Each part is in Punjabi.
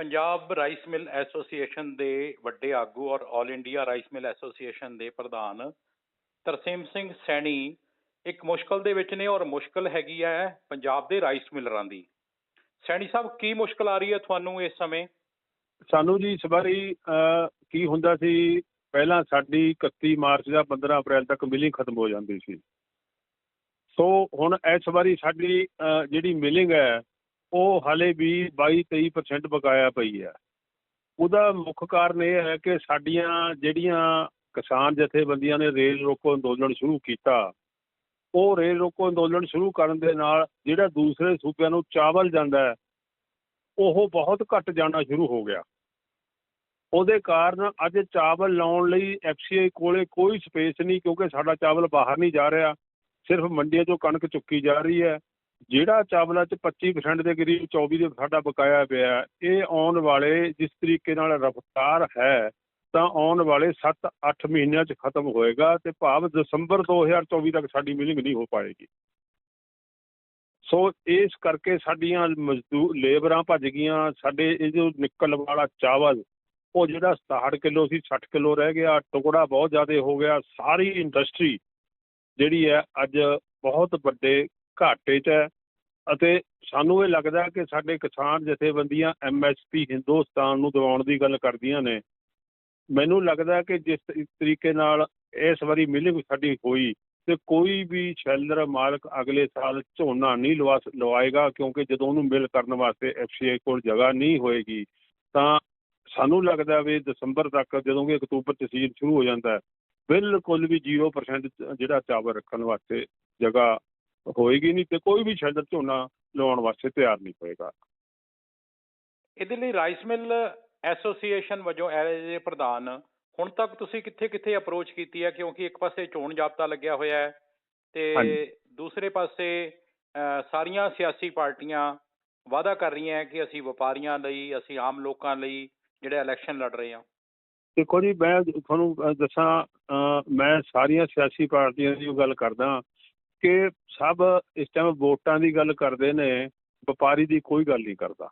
ਪੰਜਾਬ ਰਾਈਸ ਮਿਲ ਐਸੋਸੀਏਸ਼ਨ ਦੇ ਵੱਡੇ ਆਗੂ ਔਰ all India rice mill association ਦੇ ਪ੍ਰਧਾਨ ਤਰਸੇਮ ਸਿੰਘ ਸੈਣੀ ਇੱਕ ਮੁਸ਼ਕਲ ਦੇ ਵਿੱਚ ਨੇ ਔਰ ਮੁਸ਼ਕਲ ਹੈਗੀ ਹੈ ਪੰਜਾਬ ਦੇ ਰਾਈਸ ਮਿਲਰਾਂ ਦੀ। ਸੈਣੀ ਸਾਹਿਬ, ਕੀ ਮੁਸ਼ਕਲ ਆ ਰਹੀ ਹੈ ਤੁਹਾਨੂੰ ਇਸ ਸਮੇਂ? ਸਾਨੂੰ ਜੀ ਇਸ ਵਾਰੀ ਕੀ ਹੁੰਦਾ ਸੀ, ਪਹਿਲਾਂ ਸਾਡੀ 31 ਮਾਰਚ ਜਾਂ 15 ਅਪ੍ਰੈਲ ਤੱਕ ਮਿਲਿੰਗ ਖਤਮ ਹੋ ਜਾਂਦੀ ਸੀ। ਸੋ ਹੁਣ ਇਸ ਵਾਰੀ ਸਾਡੀ ਜਿਹੜੀ ਮਿਲਿੰਗ ਹੈ ਉਹ ਹਾਲੇ ਵੀ 22-23% ਬਕਾਇਆ ਪਈ ਹੈ। ਉਹਦਾ ਮੁੱਖ ਕਾਰਨ ਇਹ ਹੈ ਕਿ ਸਾਡੀਆਂ ਜਿਹੜੀਆਂ ਕਿਸਾਨ ਜਥੇਬੰਦੀਆਂ ਨੇ ਰੇਲ ਰੋਕੋ ਅੰਦੋਲਨ ਸ਼ੁਰੂ ਕੀਤਾ, ਉਹ ਰੇਲ ਰੋਕੋ ਅੰਦੋਲਨ ਸ਼ੁਰੂ ਕਰਨ ਦੇ ਨਾਲ ਜਿਹੜਾ ਦੂਸਰੇ ਸੂਬਿਆਂ ਨੂੰ ਚਾਵਲ ਜਾਂਦਾ ਹੈ, ਉਹ ਬਹੁਤ ਘਟ ਜਾਣਾ ਸ਼ੁਰੂ ਹੋ ਗਿਆ। ਉਹਦੇ ਕਾਰਨ ਅੱਜ ਚਾਵਲ ਲਾਉਣ ਲਈ ਐਫਸੀਆਈ ਕੋਲੇ ਕੋਈ ਸਪੇਸ ਨਹੀਂ ਕਿਉਂਕਿ ਸਾਡਾ ਚਾਵਲ ਬਾਹਰ ਨਹੀਂ ਜਾ ਰਿਹਾ, ਸਿਰਫ ਮੰਡੀਆਂ 'ਚੋਂ ਕਣਕ ਚੁੱਕੀ ਜਾ ਰਹੀ ਹੈ। ਜਿਹੜਾ ਚਾਵਲਾਂ 'ਚ 25% ਦੇ ਕਰੀਬ 24 ਦੇ ਸਾਡਾ ਬਕਾਇਆ ਪਿਆ ਇਹ ਆਉਣ ਵਾਲੇ ਜਿਸ ਤਰੀਕੇ ਨਾਲ ਰਫ਼ਤਾਰ ਹੈ, ਤਾਂ ਆਉਣ ਵਾਲੇ 7-8 ਮਹੀਨਿਆਂ 'ਚ ਖਤਮ ਹੋਏਗਾ ਤੇ ਭਾਵ ਦਸੰਬਰ 2024 ਤੱਕ ਸਾਡੀ ਮਿਲਿੰਗ ਨਹੀਂ ਹੋ ਪਾਏਗੀ। ਸੋ ਇਸ ਕਰਕੇ ਸਾਡੀਆਂ ਮਜ਼ਦੂਰ ਲੇਬਰਾਂ ਭੱਜ ਗਈਆਂ, ਸਾਡੇ ਇਹ ਜੋ ਨਿਕਲ ਵਾਲਾ ਚਾਵਲ, ਉਹ ਜਿਹੜਾ 67 ਕਿਲੋ ਸੀ 60 ਕਿਲੋ ਰਹਿ ਗਿਆ, ਟੁਕੜਾ ਬਹੁਤ ਜ਼ਿਆਦਾ ਹੋ ਗਿਆ, ਸਾਰੀ ਇੰਡਸਟਰੀ ਜਿਹੜੀ ਹੈ ਅੱਜ ਬਹੁਤ ਵੱਡੇ ਘਾਟੇ 'ਚ ਹੈ ਅਤੇ ਸਾਨੂੰ ਇਹ ਲੱਗਦਾ ਕਿ ਸਾਡੇ ਕਿਸਾਨ ਜਥੇਬੰਦੀਆਂ ਐਮਐਸਪੀ ਹਿੰਦੁਸਤਾਨ ਨੂੰ ਦਿਵਾਉਣ ਦੀ ਗੱਲ ਕਰਦੀਆਂ ਨੇ। ਮੈਨੂੰ ਲੱਗਦਾ ਕਿ ਜਿਸ ਤਰੀਕੇ ਨਾਲ ਇਸ ਵਾਰੀ ਮਿਲਿੰਗ ਸਾਡੀ ਹੋਈ ਤੇ ਕੋਈ ਵੀ ਸ਼ੈਲਰ ਮਾਲਕ ਅਗਲੇ ਸਾਲ ਝੋਨਾ ਨਹੀਂ ਲਵਾ ਲਵਾਏਗਾ ਕਿਉਂਕਿ ਜਦੋਂ ਉਹਨੂੰ ਮਿਲ ਕਰਨ ਵਾਸਤੇ ਐਫਸੀਆਈ ਕੋਲ ਜਗ੍ਹਾ ਨਹੀਂ ਹੋਏਗੀ, ਤਾਂ ਸਾਨੂੰ ਲੱਗਦਾ ਵੀ ਦਸੰਬਰ ਤੱਕ ਜਦੋਂ ਕਿ ਅਕਤੂਬਰ ਚ ਸੀਜ਼ਨ ਸ਼ੁਰੂ ਹੋ ਜਾਂਦਾ ਬਿਲਕੁਲ ਵੀ 0% ਜਿਹੜਾ ਚਾਵਲ ਰੱਖਣ ਵਾਸਤੇ ਜਗ੍ਹਾ ਹੋਏਗੀ ਨਹੀਂ ਤੇ ਕੋਈ ਵੀ ਸ਼ੈਲਰ ਝੋਨਾ ਲਵਾਉਣ ਵਾਸਤੇ ਤਿਆਰ ਨਹੀਂ ਹੋਏਗਾ। ਇਹਦੇ ਲਈ ਰਾਈਸ ਮਿਲ ਐਸੋਸੀਏਸ਼ਨ ਵਜੋਂ ਏ ਪ੍ਰਧਾਨ ਹੁਣ ਤੱਕ ਤੁਸੀਂ ਕਿੱਥੇ-ਕਿੱਥੇ ਅਪਰੋਚ ਕੀਤੀ ਹੈ? ਕਿਉਂਕਿ ਇੱਕ ਪਾਸੇ ਚੋਣ ਜਾਬਤਾ ਲੱਗਿਆ ਹੋਇਆ ਹੈ ਤੇ। ਦੂਸਰੇ ਪਾਸੇ ਸਾਰੀਆਂ ਸਿਆਸੀ ਪਾਰਟੀਆਂ ਵਾਅਦਾ ਕਰ ਰਹੀਆਂ ਹੈ ਕਿ ਅਸੀਂ ਵਪਾਰੀਆਂ ਲਈ ਅਸੀਂ ਆਮ ਲੋਕਾਂ ਲਈ ਜਿਹੜੇ ਇਲੈਕਸ਼ਨ ਲੜ ਰਹੇ ਹਾਂ। ਦੇਖੋ ਜੀ ਮੈਂ ਤੁਹਾਨੂੰ ਦੱਸਾਂ ਮੈਂ ਸਾਰੀਆਂ ਸਿਆਸੀ ਪਾਰਟੀਆਂ ਦੀ ਗੱਲ ਕਰਦਾ। ਕਿ ਸਭ ਇਸ ਟਾਈਮ ਵੋਟਾਂ ਦੀ ਗੱਲ ਕਰਦੇ ਨੇ, ਵਪਾਰੀ ਦੀ ਕੋਈ ਗੱਲ ਨਹੀਂ ਕਰਦਾ।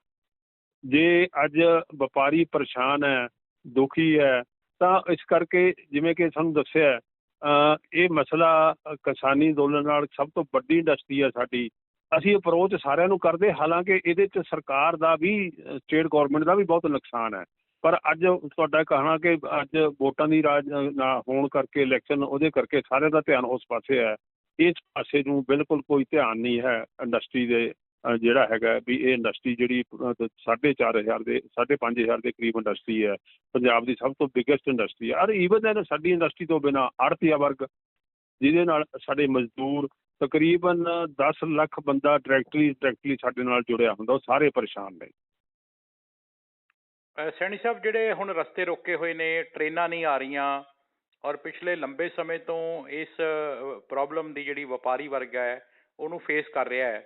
ਜੇ ਅੱਜ ਵਪਾਰੀ ਪਰੇਸ਼ਾਨ ਹੈ, ਦੁਖੀ ਹੈ, ਤਾਂ ਇਸ ਕਰਕੇ ਜਿਵੇਂ ਕਿ ਤੁਹਾਨੂੰ ਦੱਸਿਆ ਇਹ ਮਸਲਾ ਕਿਸਾਨੀ ਅੰਦੋਲਨ ਨਾਲ ਸਭ ਤੋਂ ਵੱਡੀ ਇੰਡਸਟਰੀ ਹੈ ਸਾਡੀ। ਅਸੀਂ ਅਪਰੋਚ ਸਾਰਿਆਂ ਨੂੰ ਕਰਦੇ, ਹਾਲਾਂਕਿ ਇਹਦੇ 'ਚ ਸਰਕਾਰ ਦਾ ਵੀ ਸਟੇਟ ਗਵਰਨਮੈਂਟ ਦਾ ਵੀ ਬਹੁਤ ਨੁਕਸਾਨ ਹੈ। ਪਰ ਅੱਜ ਤੁਹਾਡਾ ਕਹਿਣਾ ਕਿ ਅੱਜ ਵੋਟਾਂ ਦੀ ਰਾਜ, ਨਾ ਹੋਣ ਕਰਕੇ ਇਲੈਕਸ਼ਨ ਉਹਦੇ ਕਰਕੇ ਸਾਰਿਆਂ ਦਾ ਧਿਆਨ ਉਸ ਪਾਸੇ ਹੈ। ਇਸ ਪਾਸੇ ਨੂੰ ਬਿਲਕੁਲ ਕੋਈ ਧਿਆਨ ਨਹੀਂ ਹੈ ਇੰਡਸਟਰੀ ਦੇ ਜਿਹੜਾ ਹੈਗਾ ਵੀ ਇਹ ਇੰਡਸਟਰੀ ਜਿਹੜੀ ਅਹ, ਸਾਢੇ ਚਾਰ ਹਜ਼ਾਰ ਦੇ ਸਾਢੇ ਪੰਜ ਹਜ਼ਾਰ ਦੇ ਕਰੀਬ ਇੰਡਸਟਰੀ ਹੈ। ਪੰਜਾਬ ਦੀ ਸਭ ਤੋਂ ਬਿਗੇਸਟ ਇੰਡਸਟਰੀ ਹੈ। ਔਰ ਈਵਨ ਸਾਡੀ ਇੰਡਸਟਰੀ ਤੋਂ ਬਿਨਾ ਆੜਤੀਆ ਵਰਗ ਜਿਹਦੇ ਨਾਲ ਸਾਡੇ ਮਜ਼ਦੂਰ ਤਕਰੀਬਨ 10 ਲੱਖ ਬੰਦਾ ਡਾਇਰੈਕਟਲੀ ਡਾਇਰੈਕਟਲੀ ਸਾਡੇ ਨਾਲ ਜੁੜਿਆ ਹੁੰਦਾ ਉਹ ਸਾਰੇ ਪਰੇਸ਼ਾਨ ਨੇ। ਸੈਣੀ ਸਾਹਿਬ ਜਿਹੜੇ ਹੁਣ ਰਸਤੇ ਰੋਕੇ ਹੋਏ ਨੇ ਟ੍ਰੇਨਾਂ ਨਹੀਂ ਆ ਰਹੀਆਂ ਔਰ ਪਿਛਲੇ ਲੰਬੇ ਸਮੇਂ ਤੋਂ ਇਸ ਪ੍ਰੋਬਲਮ ਦੀ ਜਿਹੜੀ ਵਪਾਰੀ ਵਰਗ ਹੈ, ਉਹਨੂੰ ਫੇਸ ਕਰ ਰਿਹਾ ਹੈ।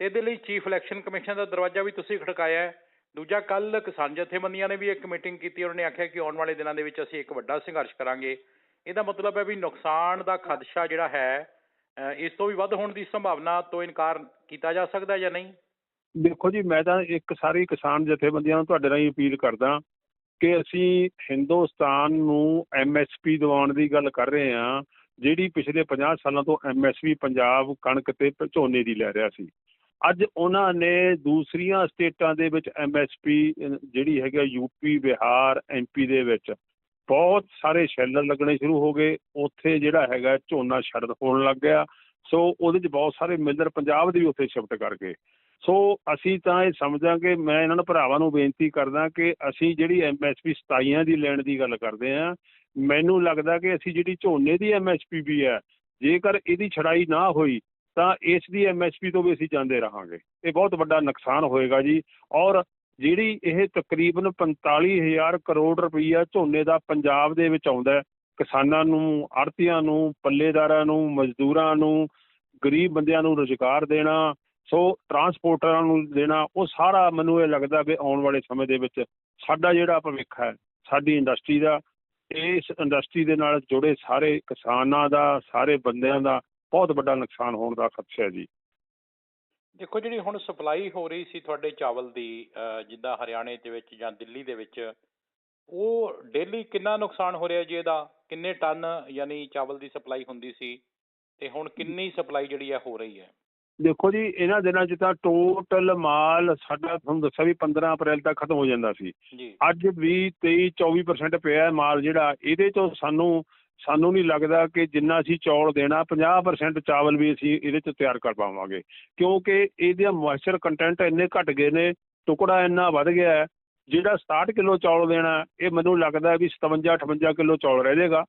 ਤੇ ਇਹਦੇ ਲਈ ਚੀਫ ਇਲੈਕਸ਼ਨ ਕਮਿਸ਼ਨ ਦਾ ਦਰਵਾਜ਼ਾ ਵੀ ਤੁਸੀਂ ਖੜਕਾਇਆ ਹੈ। ਦੂਜਾ ਕੱਲ ਕਿਸਾਨ ਜਥੇਬੰਦੀਆਂ ਨੇ ਵੀ ਇੱਕ ਮੀਟਿੰਗ ਕੀਤੀ, ਉਹਨਾਂ ਨੇ ਆਖਿਆ ਕਿ ਆਉਣ ਵਾਲੇ ਦਿਨਾਂ ਦੇ ਵਿੱਚ ਅਸੀਂ ਇੱਕ ਵੱਡਾ ਸੰਘਰਸ਼ ਕਰਾਂਗੇ। ਇਹਦਾ ਮਤਲਬ ਹੈ ਵੀ ਨੁਕਸਾਨ ਦਾ ਖਦਸ਼ਾ ਜਿਹੜਾ ਹੈ ਇਸ ਤੋਂ ਵੀ ਵੱਧ ਹੋਣ ਦੀ ਸੰਭਾਵਨਾ ਤੋਂ ਇਨਕਾਰ ਕੀਤਾ ਜਾ ਸਕਦਾ ਜਾਂ ਨਹੀਂ? ਦੇਖੋ ਜੀ, ਮੈਂ ਤਾਂ ਇੱਕ ਸਾਰੀ ਕਿਸਾਨ ਜਥੇਬੰਦੀਆਂ ਨੂੰ ਤੁਹਾਡੇ ਰਾਹੀਂ ਅਪੀਲ ਕਰਦਾ ਕਿ ਅਸੀਂ ਹਿੰਦੁਸਤਾਨ ਨੂੰ ਐਮਐਸਪੀ ਦਿਵਾਉਣ ਦੀ ਗੱਲ ਕਰ ਰਹੇ ਹਾਂ, ਜਿਹੜੀ ਪਿਛਲੇ 50 ਸਾਲਾਂ ਤੋਂ ਐਮਐਸਪੀ ਪੰਜਾਬ ਕਣਕ ਤੇ ਝੋਨੇ ਦੀ ਲੈ ਰਿਹਾ ਸੀ। ਅੱਜ ਉਹਨਾਂ ਨੇ ਦੂਸਰੀਆਂ ਸਟੇਟਾਂ ਦੇ ਵਿੱਚ ਐਮਐਸਪੀ ਜਿਹੜੀ ਹੈਗਾ ਯੂਪੀ ਬਿਹਾਰ ਐਮਪੀ ਦੇ ਵਿੱਚ ਬਹੁਤ ਸਾਰੇ ਸ਼ੈਲਰ ਲੱਗਣੇ ਸ਼ੁਰੂ ਹੋ ਗਏ। ਉੱਥੇ ਜਿਹੜਾ ਹੈਗਾ ਝੋਨਾ ਛੱਡ ਹੋਣ ਲੱਗ ਗਿਆ। ਸੋ ਉਹਦੇ 'ਚ ਬਹੁਤ ਸਾਰੇ ਮਿਲਰ ਪੰਜਾਬ ਦੇ ਵੀ ਉੱਥੇ ਸ਼ਿਫਟ ਕਰ ਗਏ। ਸੋ ਅਸੀਂ ਤਾਂ ਇਹ ਸਮਝਾਂਗੇ, ਮੈਂ ਇਹਨਾਂ ਨੂੰ ਭਰਾਵਾਂ ਨੂੰ ਬੇਨਤੀ ਕਰਦਾ ਕਿ ਅਸੀਂ ਜਿਹੜੀ ਐਮਐਸਪੀ 27 ਦੀ ਲੈਣ ਦੀ ਗੱਲ ਕਰਦੇ ਆ ਮੈਨੂੰ ਲੱਗਦਾ ਕਿ ਅਸੀਂ ਜਿਹੜੀ ਝੋਨੇ ਦੀ ਐਮਐਸਪੀ ਵੀ ਹੈ, ਜੇਕਰ ਇਹਦੀ ਛੜਾਈ ਨਾ ਹੋਈ, ਤਾਂ ਇਸ ਦੀ ਐਮਐਸਪੀ ਤੋਂ ਵੀ ਅਸੀਂ ਜਾਂਦੇ ਰਹਾਂਗੇ। ਇਹ ਬਹੁਤ ਵੱਡਾ ਨੁਕਸਾਨ ਹੋਏਗਾ ਜੀ। ਔਰ ਜਿਹੜੀ ਇਹ ਤਕਰੀਬਨ 45000 ਕਰੋੜ ਰੁਪਈਆ ਝੋਨੇ ਦਾ ਪੰਜਾਬ ਦੇ ਵਿੱਚ ਆਉਂਦਾ ਕਿਸਾਨਾਂ ਨੂੰ ਆੜਤੀਆਂ ਨੂੰ, ਪੱਲੇਦਾਰਾਂ ਨੂੰ, ਮਜ਼ਦੂਰਾਂ ਨੂੰ, ਗਰੀਬ ਬੰਦਿਆਂ ਨੂੰ ਰੁਜ਼ਗਾਰ ਦੇਣਾ ਸੋ ਟਰਾਂਸਪੋਰਟਰਾਂ ਨੂੰ ਦੇਣਾ, ਉਹ ਸਾਰਾ ਮੈਨੂੰ ਇਹ ਲੱਗਦਾ ਵੀ ਆਉਣ ਵਾਲੇ ਸਮੇਂ ਦੇ ਵਿੱਚ ਸਾਡਾ ਜਿਹੜਾ ਭਵਿੱਖ ਹੈ, ਸਾਡੀ ਇੰਡਸਟਰੀ ਦਾ, ਇਸ ਇੰਡਸਟਰੀ ਦੇ ਨਾਲ ਜੁੜੇ ਸਾਰੇ ਕਿਸਾਨਾਂ ਦਾ, ਸਾਰੇ ਬੰਦਿਆਂ ਦਾ ਬਹੁਤ ਵੱਡਾ ਨੁਕਸਾਨ ਹੋਣ ਦਾ ਖਦਸ਼ਾ ਹੈ ਜੀ। ਦੇਖੋ ਜਿਹੜੀ ਹੁਣ ਸਪਲਾਈ ਹੋ ਰਹੀ ਸੀ ਤੁਹਾਡੇ ਚਾਵਲ ਦੀ ਜਿੱਦਾਂ ਹਰਿਆਣੇ ਦੇ ਵਿੱਚ ਜਾਂ ਦਿੱਲੀ ਦੇ ਵਿੱਚ, ਉਹ ਡੇਲੀ ਕਿੰਨਾ ਨੁਕਸਾਨ ਹੋ ਰਿਹਾ ਜੀ ਇਹਦਾ? ਕਿੰਨੇ ਟਨ ਯਾਨੀ ਚਾਵਲ ਦੀ ਸਪਲਾਈ ਹੁੰਦੀ ਸੀ? ਤੇ ਹੁਣ ਕਿੰਨੀ ਸਪਲਾਈ ਜਿਹੜੀ ਹੈ ਹੋ ਰਹੀ ਹੈ? ਦੇਖੋ ਜੀ ਇਹਨਾਂ ਦਿਨਾਂ 'ਚ ਤਾਂ ਟੋਟਲ ਮਾਲ ਸਾਡਾ ਤੁਹਾਨੂੰ ਦੱਸਿਆ ਵੀ 15 ਅਪ੍ਰੈਲ ਤੱਕ ਖਤਮ ਹੋ ਜਾਂਦਾ ਸੀ। ਜੀ। ਅੱਜ ਵੀ 23 24% ਪਿਆ ਹੈ ਮਾਲ ਜਿਹੜਾ ਇਹਦੇ ਤੋਂ ਸਾਨੂੰ ਸਾਨੂੰ ਨਹੀਂ ਲੱਗਦਾ ਕਿ ਜਿੰਨਾ ਅਸੀਂ ਚੌਲ ਦੇਣਾ 50% ਚਾਵਲ ਵੀ ਅਸੀਂ ਇਹਦੇ 'ਚ ਤਿਆਰ ਕਰ ਪਾਵਾਂਗੇ। ਕਿਉਂਕਿ ਇਹਦੇ ਮੋਇਸਚਰ ਕੰਟੈਂਟ ਇੰਨੇ ਘਟ ਗਏ ਨੇ ਟੁਕੜਾ ਇੰਨਾ ਵੱਧ ਗਿਆ ਹੈ ਜਿਹੜਾ 67 ਕਿਲੋ ਚੌਲ ਦੇਣਾ ਇਹ ਮੈਨੂੰ ਲੱਗਦਾ ਵੀ 57 58 ਕਿਲੋ ਚੌਲ ਰਹਿ ਜਾਏਗਾ।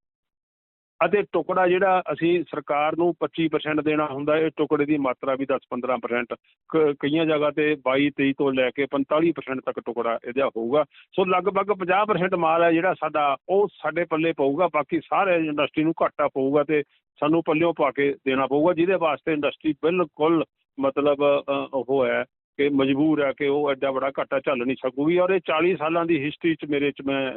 ਅਤੇ ਟੁਕੜਾ ਜਿਹੜਾ ਅਸੀਂ ਸਰਕਾਰ ਨੂੰ 25% ਦੇਣਾ ਹੁੰਦਾ, ਇਹ ਟੁਕੜੇ ਦੀ ਮਾਤਰਾ ਵੀ 10-15% ਕ- ਕਈਆਂ ਜਗ੍ਹਾ ਤੇ 22-23 ਤੋਂ ਲੈ ਕੇ 45% ਤੱਕ ਟੁਕੜਾ ਇਹਦਾ ਹੋਊਗਾ। ਸੋ ਲਗਭਗ 50% ਮਾਲ ਹੈ ਜਿਹੜਾ ਸਾਡਾ, ਉਹ ਸਾਡੇ ਪੱਲੇ ਪਊਗਾ, ਬਾਕੀ ਸਾਰੇ ਇੰਡਸਟਰੀ ਨੂੰ ਘਾਟਾ ਪਊਗਾ ਤੇ ਸਾਨੂੰ ਪੱਲਿਓਂ ਪਾ ਕੇ ਦੇਣਾ ਪਊਗਾ, ਜਿਹਦੇ ਵਾਸਤੇ ਇੰਡਸਟਰੀ ਬਿਲਕੁਲ ਮਤਲਬ ਉਹ ਹੈ ਕਿ ਮਜਬੂਰ ਹੈ ਕਿ ਉਹ ਐਡਾ ਬੜਾ ਘਾਟਾ ਝੱਲ ਨਹੀਂ ਸਕੂਗੀ। ਔਰ ਇਹ 40 ਸਾਲਾਂ ਦੀ ਹਿਸਟਰੀ ਚ ਮੇਰੇ ਚ ਮੈਂ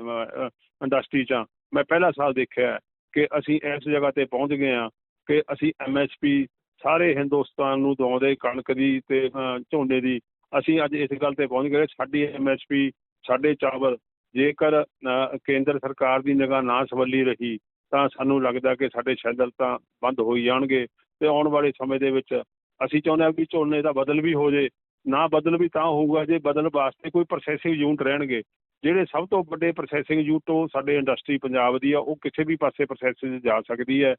ਇੰਡਸਟਰੀ ਚ ਹਾਂ। ਮੈਂ ਪਹਿਲਾ ਸਾਲ ਦੇਖਿਆ ਕਿ ਅਸੀਂ ਇਸ ਜਗ੍ਹਾ ਤੇ ਪਹੁੰਚ ਗਏ ਹਾਂ ਕਿ ਅਸੀਂ ਐਮਐਸਪੀ ਸਾਰੇ ਹਿੰਦੁਸਤਾਨ ਨੂੰ ਦਵਾਉਂਦੇ ਕਣਕ ਦੀ ਤੇ ਝੋਨੇ ਦੀ। ਅਸੀਂ ਅੱਜ ਇਸ ਗੱਲ ਤੇ ਪਹੁੰਚ ਗਏ, ਸਾਡੀ ਐਮਐਸਪੀ ਸਾਡੇ ਚਾਵਲ, ਜੇਕਰ ਕੇਂਦਰ ਸਰਕਾਰ ਦੀ ਨਿਗਾਹ ਨਾ ਸਵੱਲੀ ਰਹੀ, ਤਾਂ ਸਾਨੂੰ ਲੱਗਦਾ ਕਿ ਸਾਡੇ ਸ਼ੈਲਰ ਤਾਂ ਬੰਦ ਹੋਈ ਜਾਣਗੇ। ਤੇ ਆਉਣ ਵਾਲੇ ਸਮੇਂ ਦੇ ਵਿੱਚ ਅਸੀਂ ਚਾਹੁੰਦੇ ਹਾਂ ਵੀ ਝੋਨੇ ਦਾ ਬਦਲ ਵੀ ਹੋ ਜੇ। ਨਾ ਬਦਲ ਵੀ ਤਾਂ ਹੋਊਗਾ, ਜੇ ਬਦਲ ਵਾਸਤੇ ਕੋਈ ਪ੍ਰੋਸੈਸਿੰਗ ਯੂਨਿਟ ਰਹਿਣਗੇ। ਜਿਹੜੇ ਸਭ ਤੋਂ ਵੱਡੇ ਪ੍ਰੋਸੈਸਿੰਗ ਯੂਨਿਟ ਉਹ ਸਾਡੇ ਇੰਡਸਟਰੀ ਪੰਜਾਬ ਦੀ ਆ, ਉਹ ਕਿਸੇ ਵੀ ਪਾਸੇ ਪ੍ਰੋਸੈਸਿੰਗ ਜਾ ਸਕਦੀ ਹੈ।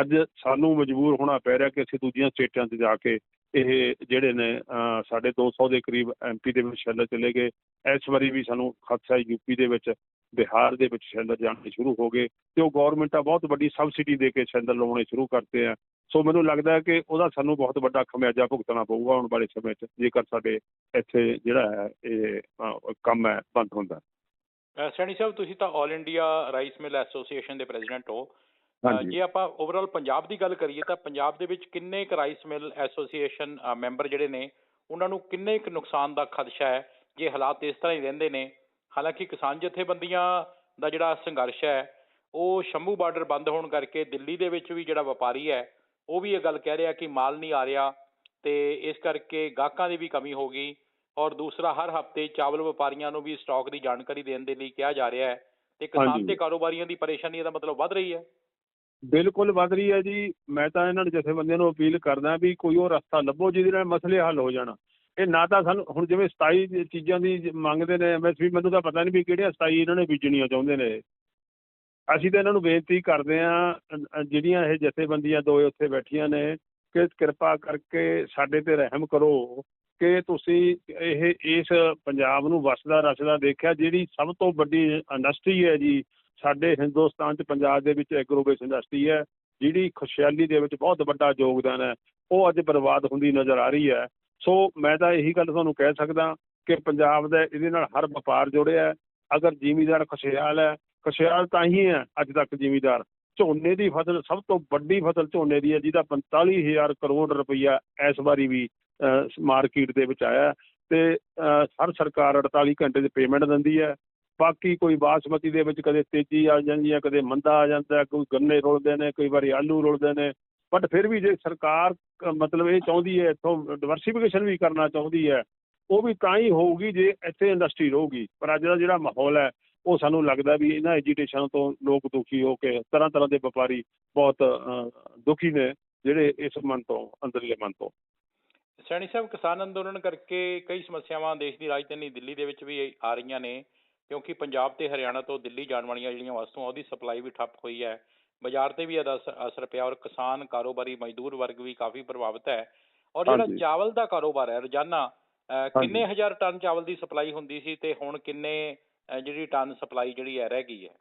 ਅੱਜ ਸਾਨੂੰ ਮਜਬੂਰ ਹੋਣਾ ਪੈ ਰਿਹਾ ਕਿ ਅਸੀਂ ਦੂਜੀਆਂ ਸਟੇਟਾਂ 'ਚ ਜਾ ਕੇ ਇਹ ਜਿਹੜੇ ਨੇ ਅਹ, ਸਾਡੇ 200 ਦੇ ਕਰੀਬ ਐਮਪੀ ਦੇ ਵਿੱਚ ਸ਼ੈਲਰ ਚਲੇ ਗਏ। ਇਸ ਵਾਰੀ ਵੀ ਸਾਨੂੰ ਖਦਸ਼ਾ ਯੂਪੀ ਦੇ ਵਿੱਚ ਬਿਹਾਰ ਦੇ ਵਿੱਚ ਸ਼ੈਲਰ ਜਾਣੇ ਸ਼ੁਰੂ ਹੋ ਗਏ ਤੇ ਉਹ ਗਵਰਨਮੈਂਟ ਬਹੁਤ ਵੱਡੀ ਸਬਸਿਡੀ ਦੇ ਕੇ ਸ਼ੈਲਰ ਲਾਉਣੇ ਸ਼ੁਰੂ ਕਰਤੇ ਆ। ਸੋ ਮੈਨੂੰ ਲੱਗਦਾ ਹੈ ਕਿ ਉਹਦਾ ਸਾਨੂੰ ਬਹੁਤ ਵੱਡਾ ਖਮਿਆਜਾ ਭੁਗਤਣਾ ਪਊਗਾ ਆਉਣ ਵਾਲੇ ਸਮੇਂ 'ਚ ਜੇਕਰ ਸਾਡੇ ਇੱਥੇ ਜਿਹੜਾ ਹੈ ਇਹ ਕੰਮ ਹੈ ਬੰਦ ਹੁੰਦਾ। ਸੈਣੀ ਸਾਹਿਬ ਤੁਸੀਂ ਤਾਂ 올 ਇੰਡੀਆ ਰਾਈਸ ਮਿਲ ਐਸੋਸੀਏਸ਼ਨ ਦੇ ਪ੍ਰੈਜ਼ੀਡੈਂਟ ਹੋ। ਜੇ ਆਪਾਂ ਓਵਰਆਲ ਪੰਜਾਬ ਦੀ ਗੱਲ ਕਰੀਏ ਤਾਂ ਪੰਜਾਬ ਦੇ ਵਿੱਚ ਕਿੰਨੇ ਕੁ ਰਾਈਸ ਮਿਲ ਐਸੋਸੀਏਸ਼ਨ ਮੈਂਬਰ ਜਿਹੜੇ ਨੇ ਉਹਨਾਂ ਨੂੰ ਕਿੰਨੇ ਕੁ ਨੁਕਸਾਨ ਦਾ ਖਦਸ਼ਾ ਹੈ? ਜੇ ਹਾਲਾਤ ਇਸ ਤਰ੍ਹਾਂ ਹੀ ਰਹਿੰਦੇ ਨੇ ਹਾਲਾਂਕਿ ਕਿਸਾਨ ਜਥੇਬੰਦੀਆਂ ਦਾ ਜਿਹੜਾ ਸੰਘਰਸ਼ ਹੈ ਉਹ ਸ਼ੰਭੂ ਬਾਰਡਰ ਬੰਦ ਹੋਣ ਕਰਕੇ ਦਿੱਲੀ ਦੇ ਵਿੱਚ ਵੀ ਜਿਹੜਾ ਵਪਾਰੀ ਹੈ ਉਹ ਵੀ ਇਹ ਗੱਲ ਕਹਿ ਰਿਹਾ ਕਿ ਮਾਲ ਨਹੀਂ ਆ ਰਿਹਾ ਤੇ ਇਸ ਕਰਕੇ ਗਾਹਕਾਂ ਦੀ ਵੀ ਕਮੀ ਹੋ ਗਈ ਔਰ ਦੂਸਰਾ ਹਰ ਹਫ਼ਤੇ ਚਾਵਲ ਵਪਾਰੀਆਂ ਨੂੰ ਵੀ ਸਟਾਕ ਦੀ ਜਾਣਕਾਰੀ ਦੇਣ ਦੇ ਲਈ ਕਿਹਾ ਜਾ ਰਿਹਾ ਹੈ ਤੇ ਕਿਸਾਨ। ਤੇ ਕਾਰੋਬਾਰੀਆਂ ਦੀ ਪਰੇਸ਼ਾਨੀ ਇਹਦਾ ਮਤਲਬ ਵੱਧ ਰਹੀ ਹੈ। ਬਿਲਕੁਲ ਵੱਧ ਰਹੀ ਹੈ ਜੀ। ਮੈਂ ਤਾਂ ਇਹਨਾਂ ਨੂੰ ਜਥੇਬੰਦੀਆਂ ਨੂੰ ਅਪੀਲ ਕਰਦਾ ਵੀ ਕੋਈ ਉਹ ਰਸਤਾ ਲੱਭੋ ਜਿਹਦੇ ਨਾਲ ਮਸਲੇ ਹੱਲ ਹੋ ਜਾਣ। ਇਹ ਨਾ ਤਾਂ ਸਾਨੂੰ ਹੁਣ ਜਿਵੇਂ 27 ਚੀਜ਼ਾਂ ਦੀ ਮੰਗਦੇ ਨੇ ਐਮਐਸਪੀ ਮੈਨੂੰ ਤਾਂ ਪਤਾ ਨਹੀਂ ਵੀ ਕਿਹੜੀਆਂ 27 ਇਹਨਾਂ ਨੇ ਬੀਜਣੀਆਂ ਚਾਹੁੰਦੇ ਨੇ। ਅਸੀਂ ਤਾਂ ਇਹਨਾਂ ਨੂੰ ਬੇਨਤੀ ਕਰਦੇ ਹਾਂ ਜਿਹੜੀਆਂ ਇਹ ਜਥੇਬੰਦੀਆਂ ਦੋ ਉੱਥੇ ਬੈਠੀਆਂ ਨੇ, ਕਿ ਕਿਰਪਾ ਕਰਕੇ ਸਾਡੇ ਤੇ ਰਹਿਮ ਕਰੋ, ਕਿ ਤੁਸੀਂ ਇਹ, ਇਸ ਪੰਜਾਬ ਨੂੰ ਵਸਦਾ ਰਸਦਾ ਦੇਖਿਆ, ਜਿਹੜੀ ਸਭ ਤੋਂ ਵੱਡੀ ਇੰਡਸਟਰੀ ਹੈ ਜੀ ਸਾਡੇ ਹਿੰਦੁਸਤਾਨ ਚ ਪੰਜਾਬ ਦੇ ਵਿੱਚ ਐਗਰੋਬੇਸ ਇੰਡਸਟਰੀ ਹੈ, ਜਿਹੜੀ ਖੁਸ਼ਹਾਲੀ ਦੇ ਵਿੱਚ ਬਹੁਤ ਵੱਡਾ ਯੋਗਦਾਨ ਹੈ, ਉਹ ਅੱਜ ਬਰਬਾਦ ਹੁੰਦੀ ਨਜ਼ਰ ਆ ਰਹੀ ਹੈ। ਸੋ ਮੈਂ ਤਾਂ ਇਹੀ ਗੱਲ ਤੁਹਾਨੂੰ ਕਹਿ ਸਕਦਾ ਕਿ ਪੰਜਾਬ ਦਾ ਇਹਦੇ ਨਾਲ ਹਰ ਵਪਾਰ ਜੁੜਿਆ ਅਗਰ ਜ਼ਿਮੀਦਾਰ ਖੁਸ਼ਹਾਲ ਹੈ, ਖੁਸ਼ਹਾਲ ਤਾਂ ਹੀ ਹੈ ਅੱਜ ਤੱਕ ਜ਼ਿਮੀਦਾਰ। ਝੋਨੇ ਦੀ ਫਸਲ ਸਭ ਤੋਂ ਵੱਡੀ ਫਸਲ ਝੋਨੇ ਦੀ ਹੈ, ਜਿਹਦਾ 45000 ਕਰੋੜ ਰੁਪਈਆ ਇਸ ਵਾਰੀ ਵੀ ਮਾਰਕੀਟ ਦੇ ਵਿੱਚ ਆਇਆ ਹੈ। ਤੇ ਹਰ ਸਰਕਾਰ 48 ਘੰਟੇ ਦੀ ਪੇਮੈਂਟ ਦਿੰਦੀ ਹੈ। ਬਾਕੀ ਕੋਈ ਬਾਸਮਤੀ ਦੇ ਵਿੱਚ ਕਦੇ ਤੇਜ਼ੀ ਆ ਜਾਂਦੀ ਹੈ ਕਦੇ ਮੰਦਾ ਆ ਜਾਂਦਾ ਕੋਈ ਗੰਨੇ ਰੁਲਦੇ ਨੇ, ਕਈ ਵਾਰੀ ਆਲੂ ਰੁਲਦੇ ਨੇ। ਬਟ ਫਿਰ ਵੀ ਜੇ ਸਰਕਾਰ ਮਤਲਬ ਇਹ ਚਾਹੁੰਦੀ ਹੈ, ਇੱਥੋਂ ਡਿਵਰਸੀਫਿਕੇਸ਼ਨ ਵੀ ਕਰਨਾ ਚਾਹੁੰਦੀ ਹੈ, ਉਹ ਵੀ ਤਾਂ ਹੀ ਹੋਊਗੀ ਜੇ ਇੱਥੇ ਇੰਡਸਟਰੀ ਰਹੂਗੀ। ਪਰ ਅੱਜ ਦਾ ਜਿਹੜਾ ਮਾਹੌਲ ਹੈ, ਉਹ ਸਾਨੂੰ ਲੱਗਦਾ ਵੀ ਇਹਨਾਂ ਐਜੀਟੇਸ਼ਨ ਤੋਂ ਲੋਕ ਦੁਖੀ ਹੋ ਕੇ ਤਰ੍ਹਾਂ ਤਰ੍ਹਾਂ ਦੇ ਵਪਾਰੀ ਬਹੁਤ ਦੁਖੀ ਨੇ, ਜਿਹੜੇ ਇਸ ਮਨ ਤੋਂ ਅੰਦਰਲੇ ਮਨ ਤੋਂ। ਸੈਣੀ ਸਾਹਿਬ, ਕਿਸਾਨ ਅੰਦੋਲਨ ਕਰਕੇ ਕਈ ਸਮੱਸਿਆਵਾਂ ਦੇਸ਼ ਦੀ ਰਾਜਧਾਨੀ ਦਿੱਲੀ ਦੇ ਵਿੱਚ ਵੀ ਆ ਰਹੀਆਂ ਨੇ। ਕਿਉਂਕਿ ਪੰਜਾਬ ਤੇ ਹਰਿਆਣਾ ਤੋਂ ਦਿੱਲੀ ਜਾਣ ਵਾਲੀਆਂ ਜਿਹੜੀਆਂ ਵਸਤੂਆਂ ਉਹਦੀ ਸਪਲਾਈ ਵੀ ਠੱਪ ਹੋਈ ਹੈ ਬਾਜ਼ਾਰ ਤੇ ਵੀ ਇਹਦਾ ਅਸ- ਅਸਰ ਪਿਆ ਔਰ ਕਿਸਾਨ ਕਾਰੋਬਾਰੀ ਮਜ਼ਦੂਰ ਵਰਗ ਵੀ ਕਾਫੀ ਪ੍ਰਭਾਵਿਤ ਹੈ ਔਰ ਜਿਹੜਾ। ਚਾਵਲ ਦਾ ਕਾਰੋਬਾਰ ਹੈ ਰੋਜ਼ਾਨਾ। ਕਿੰਨੇ ਹਜ਼ਾਰ ਟਨ ਚਾਵਲ ਦੀ ਸਪਲਾਈ ਹੁੰਦੀ ਸੀ ਤੇ ਹੁਣ ਕਿੰਨੇ ਜਿਹੜੀ ਟਨ ਸਪਲਾਈ ਜਿਹੜੀ ਹੈ ਰਹਿ ਗਈ ਹੈ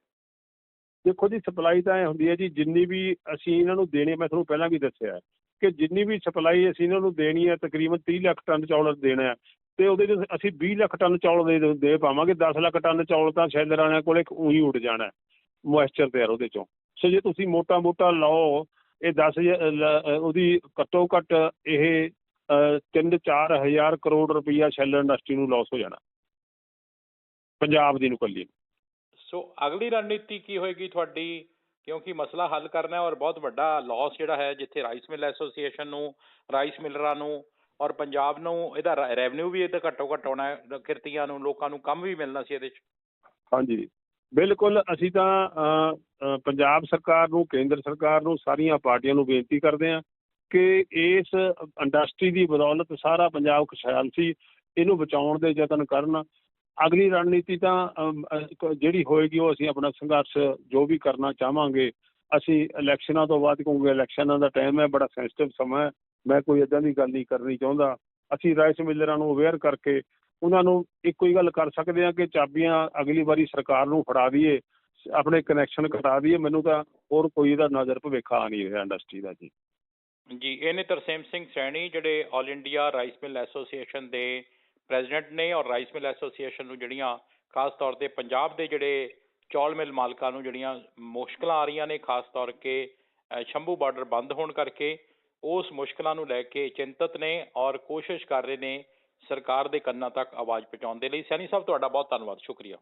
ਦੇਖੋ ਜੀ ਸਪਲਾਈ ਤਾਂ ਇਹ ਹੁੰਦੀ ਹੈ ਜੀ ਜਿੰਨੀ ਵੀ ਅਸੀਂ ਇਹਨਾਂ ਨੂੰ ਦੇਣੀ ਮੈਂ ਤੁਹਾਨੂੰ ਪਹਿਲਾਂ ਵੀ ਦੱਸਿਆ ਕਿ ਜਿੰਨੀ ਵੀ ਸਪਲਾਈ ਅਸੀਂ ਇਹਨਾਂ ਨੂੰ ਦੇਣੀ ਹੈ ਤਕਰੀਬਨ 30 ਲੱਖ ਟਨ ਚੌਲ ਦੇਣਾ ਹੈ ਤੇ ਉਹਦੇ ਚ ਅਸੀਂ 20 ਲੱਖ ਟਨ ਚੌਲ ਦੇ ਦੇ ਪਾਵਾਂਗੇ 10 ਲੱਖ ਟਨ ਚੌਲ ਤਾਂ ਸ਼ੈਲਰਾਂ ਵਾਲਿਆਂ ਕੋਲੇ ਉਹੀ ਉੱਡ ਜਾਣਾ ਮੋਇਸਚਰ ਤੇ ਉਹਦੇ ਚੋਂ। ਸੋ ਜੇ ਤੁਸੀਂ ਮੋਟਾ ਮੋਟਾ ਲਾਓ, ਇਹ 10 ਉਹਦੀ ਘੱਟੋ ਘੱਟ ਇਹ 3-4 ਕਰੋੜ ਰੁਪਈਆ ਸ਼ੈਲਰ ਇੰਡਸਟਰੀ ਨੂੰ ਲਾਸ ਹੋ ਜਾਣਾ। ਪੰਜਾਬ ਦੀ ਨੂੰ ਕੱਲੀ ਨੂੰ। ਸੋ ਅਗਲੀ ਰਣਨੀਤੀ ਕੀ ਹੋਏਗੀ ਤੁਹਾਡੀ? ਕਿਉਂਕਿ ਮਸਲਾ ਹੱਲ ਕਰਨਾ ਹੈ ਔਰ ਬਹੁਤ ਵੱਡਾ ਲਾਸ ਜਿਹੜਾ ਹੈ, ਜਿੱਥੇ ਰਾਈਸ ਮਿਲ ਐਸੋਸੀਏਸ਼ਨ ਨੂੰ ਰਾਈਸ ਮਿਲਰਾਂ ਨੂੰ ਔਰ ਪੰਜਾਬ ਨੂੰ ਇਹਦਾ ਰੈਵਨਿਊ ਵੀ ਇਹਦਾ ਘੱਟੋ ਘੱਟ ਆਉਣਾ ਹੈ ਕਿਰਤੀਆਂ ਨੂੰ, ਲੋਕਾਂ ਨੂੰ ਕੰਮ ਵੀ ਮਿਲਣਾ ਸੀ ਇਹਦੇ 'ਚ। ਹਾਂਜੀ। ਬਿਲਕੁਲ, ਅਸੀਂ ਤਾਂ ਪੰਜਾਬ ਸਰਕਾਰ ਨੂੰ, ਕੇਂਦਰ ਸਰਕਾਰ ਨੂੰ, ਸਾਰੀਆਂ ਪਾਰਟੀਆਂ ਨੂੰ ਬੇਨਤੀ ਕਰਦੇ ਹਾਂ ਕਿ ਇਸ ਇੰਡਸਟਰੀ ਦੀ ਬਦੌਲਤ ਸਾਰਾ ਪੰਜਾਬ ਖੁਸ਼ਹਾਲ ਸੀ, ਇਹਨੂੰ ਬਚਾਉਣ ਦੇ ਯਤਨ ਕਰਨ। ਅਗਲੀ ਰਣਨੀਤੀ ਤਾਂ ਜਿਹੜੀ ਹੋਏਗੀ ਉਹ ਅਸੀਂ ਆਪਣਾ ਸੰਘਰਸ਼ ਜੋ ਵੀ ਕਰਨਾ ਚਾਹਾਂਗੇ, ਅਸੀਂ ਇਲੈਕਸ਼ਨਾਂ ਤੋਂ ਬਾਅਦ ਕਿਉਂਕਿ ਇਲੈਕਸ਼ਨਾਂ ਦਾ ਟਾਈਮ ਹੈ, ਬੜਾ ਸੈਂਸਿਟਿਵ ਸਮਾਂ ਹੈ ਮੈਂ ਕੋਈ ਇਦਾਂ ਦੀ ਗੱਲ ਨਹੀਂ ਕਰਨੀ ਚਾਹੁੰਦਾ। ਅਸੀਂ ਰਾਈਸ ਮਿਲਰਾਂ ਨੂੰ ਅਵੇਅਰ ਕਰਕੇ ਉਹਨਾਂ ਨੂੰ ਇੱਕੋ ਹੀ ਗੱਲ ਕਰ ਸਕਦੇ ਆ ਕਿ ਚਾਬੀਆਂ ਅਗਲੀ ਵਾਰੀ ਸਰਕਾਰ ਨੂੰ ਫੜਾ ਦਈਏ, ਆਪਣੇ ਕਨੈਕਸ਼ਨ ਕਟਾ ਦਈਏ, ਮੈਨੂੰ ਤਾਂ ਹੋਰ ਕੋਈ ਇਹਦਾ ਨਜ਼ਰ ਭੁਲੇਖਾ ਆ ਨਹੀਂ ਰਿਹਾ ਇੰਡਸਟਰੀ ਦਾ ਜੀ। ਜੀ ਇਹਨੇ ਤਰਸੇਮ ਸਿੰਘ ਸੈਣੀ ਜਿਹੜੇ 올 ਇੰਡੀਆ ਰਾਈਸ ਮਿਲ ਐਸੋਸੀਏਸ਼ਨ ਦੇ ਪ੍ਰੈਜ਼ੀਡੈਂਟ ਨੇ ਔਰ ਰਾਈਸ ਮਿਲ ਐਸੋਸੀਏਸ਼ਨ ਨੂੰ ਜਿਹੜੀਆਂ ਖਾਸ ਤੌਰ ਤੇ ਪੰਜਾਬ ਦੇ ਜਿਹੜੇ ਚੌਲ ਮਿਲ ਮਾਲਕਾਂ ਨੂੰ ਜਿਹੜੀਆਂ ਮੁਸ਼ਕਲਾਂ ਆ ਰਹੀਆਂ ਨੇ, ਖਾਸ ਤੌਰ ਕੇ ਸ਼ੰਭੂ ਬਾਰਡਰ ਬੰਦ ਹੋਣ ਕਰਕੇ ਉਸ ਮੁਸ਼ਕਲਾਂ ਨੂੰ ਲੈ ਕੇ ਚਿੰਤਤ ਨੇ ਔਰ ਕੋਸ਼ਿਸ਼ ਕਰ ਰਹੇ ਨੇ ਸਰਕਾਰ ਦੇ ਕੰਨਾਂ ਤੱਕ ਆਵਾਜ਼ ਪਹੁੰਚਾਉਣ ਦੇ ਲਈ। ਸੈਣੀ ਸਾਹਿਬ, ਤੁਹਾਡਾ ਬਹੁਤ ਧੰਨਵਾਦ। ਸ਼ੁਕਰੀਆ।